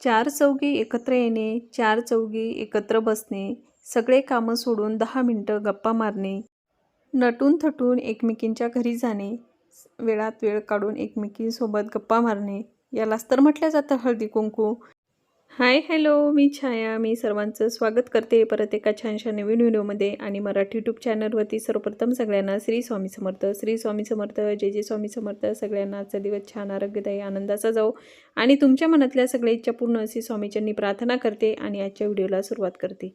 चार चौघी एकत्र येणे चार चौघी एकत्र बसणे सगळे कामं सोडून दहा मिनटं गप्पा मारणे नटून थटून एकमेकींच्या घरी जाणे वेळात वेळ काढून एकमेकींसोबत गप्पा मारणे यालाच तर म्हटलं जातं हळदी कुंकू. हाय हॅलो मी छाया. मी सर्वांचं स्वागत करते परत एका छानशा नवीन व्हिडिओमध्ये आणि मराठी यूट्यूब चॅनलवरती सर्वप्रथम सगळ्यांना श्री स्वामी समर्थ. श्री स्वामी समर्थ. जय जय स्वामी समर्थ. सगळ्यांना आजचा दिवस छान आरोग्यदायी आनंदाचा जाऊ आणि तुमच्या मनातल्या सगळ्या इच्छा पूर्ण अशी स्वामीच्यांनी प्रार्थना करते आणि आजच्या व्हिडिओला सुरुवात करते.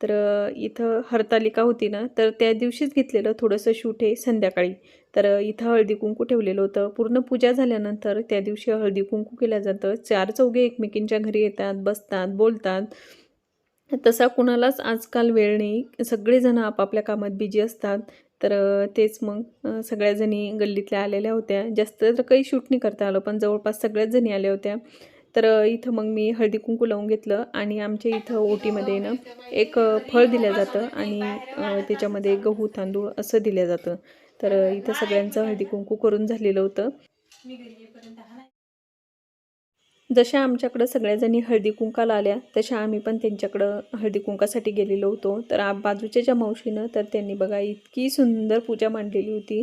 तर इथं हरतालिका होती ना तर त्या दिवशीच घेतलेलं थोडंसं शूट आहे संध्याकाळी. तर इथं हळदी कुंकू ठेवलेलं होतं. पूर्ण पूजा झाल्यानंतर त्या दिवशी हळदी कुंकू केलं जातं. चार चौघे एकमेकींच्या घरी येतात बसतात बोलतात. तसा कुणालाच आजकाल वेळ नाही. सगळेजण आपापल्या कामात बिजी असतात. तर तेच मग सगळ्याजणी गल्लीतल्या आलेल्या होत्या. जास्त तर काही शूट नाही करता आलं पण जवळपास सगळ्याच जणी आल्या होत्या. तर इथं मग मी हळदी कुंकू लावून घेतलं आणि आमच्या इथं ओटीमध्ये ना एक फळ दिलं जातं आणि त्याच्यामध्ये गहू तांदूळ असं दिलं जातं. तर इथं सगळ्यांचं हळदी कुंकू करून झालेलं होतं. जशा आमच्याकडं सगळ्याजणी हळदी कुंकाला आल्या तशा आम्ही पण त्यांच्याकडं हळदी कुंकासाठी गेलेलो होतो. तर बाजूच्या ज्या मावशीनं तर त्यांनी बघा इतकी सुंदर पूजा मांडलेली होती.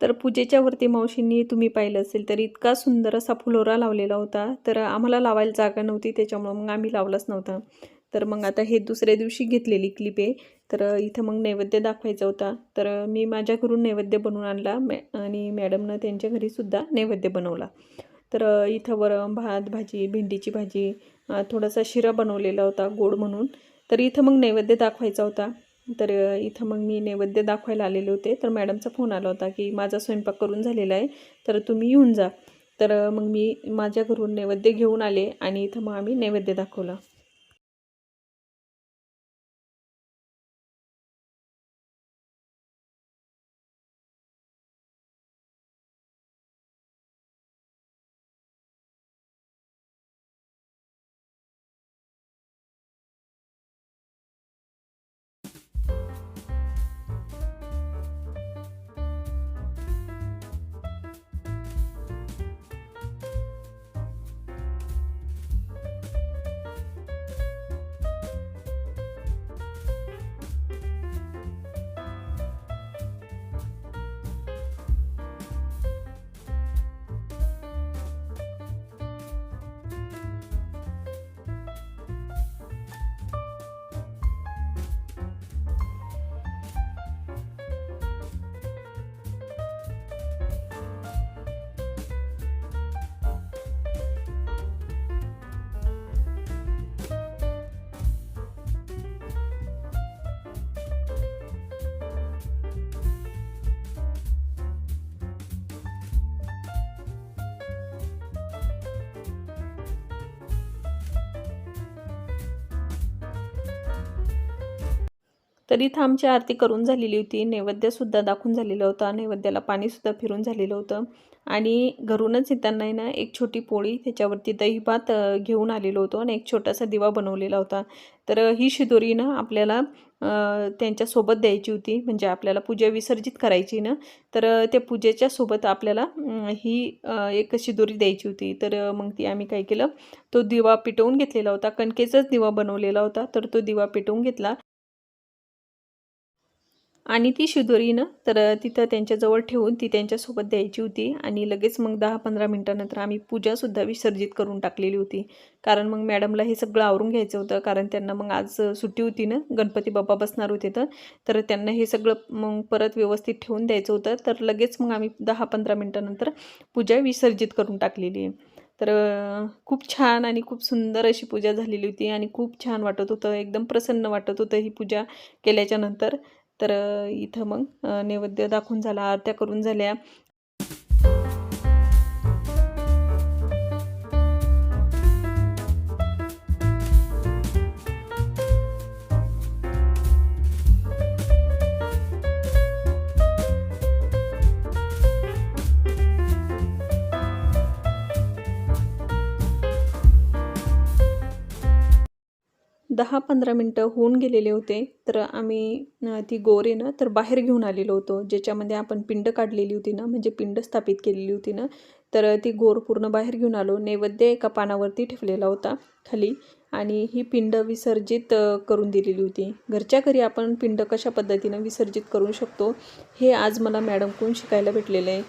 तर पूजेच्या वरती मावशींनी तुम्ही पाहिलं असेल तर इतका सुंदर असा फुलोरा लावलेला होता. तर आम्हाला लावायला जागा नव्हती त्याच्यामुळं मग आम्ही लावलाच नव्हता. तर मग आता हे दुसऱ्या दिवशी घेतलेली क्लिप आहे. तर इथं मग नैवेद्य दाखवायचा होता. तर मी माझ्या घरून नैवेद्य बनवून आणला मॅ आणि मॅडमनं त्यांच्या घरीसुद्धा नैवेद्य बनवला. तर इथं वरम भात भाजी भेंडीची भाजी थोडासा शिरा बनवलेला होता गोड म्हणून. तर इथं मग नैवेद्य दाखवायचा होता. तर इथं मग मी नैवेद्य दाखवायला आलेले होते. तर मॅडमचा फोन आला होता की माझा स्वयंपाक करून झालेला आहे तर तुम्ही येऊन जा. तर मग मी माझ्या घरून नैवेद्य घेऊन आले आणि इथं मग आम्ही नैवेद्य दाखवला. तर इथं आमची आरती करून झालेली होती. नैवेद्यसुद्धा दाखवून झालेला होता. नैवेद्याला पाणीसुद्धा फिरून झालेलं होतं. आणि घरूनच येताना ना एक छोटी पोळी त्याच्यावरती दहीभात घेऊन आलेलो होतो आणि एक छोटासा दिवा बनवलेला होता. तर ही शिदोरी ना आपल्याला त्यांच्यासोबत द्यायची होती. म्हणजे आपल्याला पूजा विसर्जित करायची ना तर त्या पूजेच्या सोबत आपल्याला ही एक शिदोरी द्यायची होती. तर मग ती आम्ही काय केलं तो दिवा पिटवून घेतलेला होता. कणकेचाच दिवा बनवलेला होता. तर तो दिवा पिटवून घेतला. आणि ती शिदोरीनं तर तिथं त्यांच्याजवळ ठेवून ती त्यांच्यासोबत द्यायची होती. आणि लगेच मग दहा पंधरा मिनटानंतर आम्ही पूजासुद्धा विसर्जित करून टाकलेली होती. कारण मग मॅडमला हे सगळं आवरून घ्यायचं होतं. कारण त्यांना मग आज सुट्टी होती ना गणपती बाप्पा बसणार होते तर. तर त्यांना हे सगळं मग परत व्यवस्थित ठेवून द्यायचं होतं. तर लगेच मग आम्ही दहा पंधरा मिनटानंतर पूजा विसर्जित करून टाकलेली आहे. तर खूप छान आणि खूप सुंदर अशी पूजा झालेली होती. आणि खूप छान वाटत होतं. एकदम प्रसन्न वाटत होतं ही पूजा केल्याच्यानंतर तर इथं मग नैवेद्य दाखवून झाला आरत्या करून झाल्या. दहा पंधरा मिनटं होऊन गेलेले होते. तर आम्ही ती गोरे ना तर बाहेर घेऊन आलेलो होतो. ज्याच्यामध्ये आपण पिंड काढलेली होती ना म्हणजे पिंड स्थापित केलेली होती ना तर ती गोर पूर्ण बाहेर घेऊन आलो. नैवेद्य एका पानावरती ठेवलेला होता खाली. आणि ही पिंड विसर्जित करून दिलेली होती. घरच्या घरी आपण पिंड कशा पद्धतीनं विसर्जित करू शकतो हे आज मला मॅडमकडून शिकायला भेटलेलं आहे.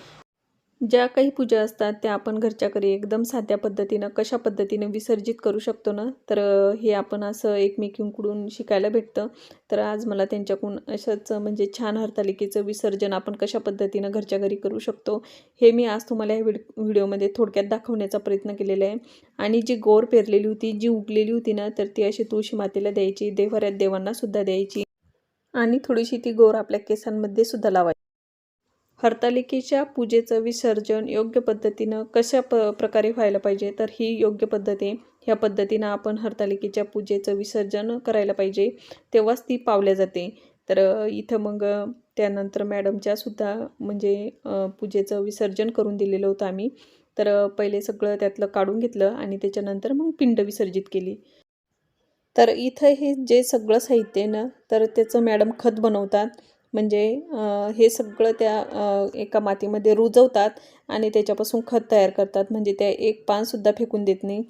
ज्या काही पूजा असतात त्या आपण घरच्या घरी एकदम साध्या पद्धतीनं कशा पद्धतीनं विसर्जित करू शकतो ना? तर हे आपण असं एकमेकींकडून शिकायला भेटतं. तर आज मला त्यांच्याकडून अशाच म्हणजे छान हरतालिकेचं विसर्जन आपण कशा पद्धतीनं घरच्या घरी करू शकतो हे मी आज तुम्हाला या व्हिड व्हिडिओमध्ये थोडक्यात दाखवण्याचा प्रयत्न केलेला आहे. आणि जी गोर पेरलेली होती जी उगलेली होती ना तर ती अशी तुळशी मातेला द्यायची देवऱ्यात देवांनासुद्धा द्यायची. आणि थोडीशी ती गोर आपल्या केसांमध्ये सुद्धा लावायची. हरतालिकेच्या पूजेचं विसर्जन योग्य पद्धतीनं कशा प प्रकारे व्हायला पाहिजे? तर ही योग्य पद्धत आहे. ह्या पद्धतीनं आपण हरतालिकेच्या पूजेचं विसर्जन करायला पाहिजे तेव्हाच ती पावल्या जाते. तर इथं मग त्यानंतर मॅडमच्या सुद्धा म्हणजे पूजेचं विसर्जन करून दिलेलं होतं आम्ही. तर पहिले सगळं त्यातलं काढून घेतलं आणि त्याच्यानंतर मग पिंड विसर्जित केली. तर इथं हे जे सगळं साहित्य आहे ना तर त्याचं मॅडम खत बनवतात. म्हणजे हे सगळं त्या एका मातीमध्ये रुजवतात आणि त्याच्यापासून खत तयार करतात. म्हणजे त्या एक पानसुद्धा फेकून देत नाही.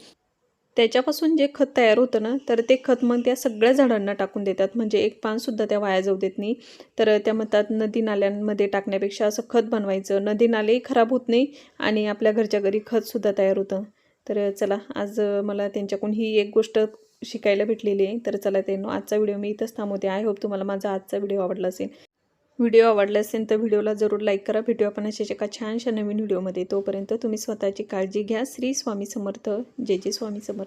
त्याच्यापासून जे खत तयार होतं ना तर ते खत मग त्या सगळ्या झाडांना टाकून देतात. म्हणजे एक पानसुद्धा त्या वाया जाऊ देत नाही. तर त्या म्हणतात नदी नाल्यांमध्ये टाकण्यापेक्षा असं खत बनवायचं. नदी नालेही खराब होत नाही आणि आपल्या घरच्या घरी खतसुद्धा तयार होतं. तर चला आज मला त्यांच्याकडून ही एक गोष्ट शिकायला भेटलेली आहे. तर चला ते आजचा व्हिडिओ मी इथंच थांबवते. आय होप तुम्हाला माझा आजचा व्हिडिओ आवडला असेल. व्हिडिओ आवडला असेल तर व्हिडिओला जरूर लाईक करा. भेटू आपण अशाच एका छानशा नवीन व्हिडिओमध्ये. तोपर्यंत तुम्ही स्वतःची काळजी घ्या. श्री स्वामी समर्थ. जय जय स्वामी समर्थ.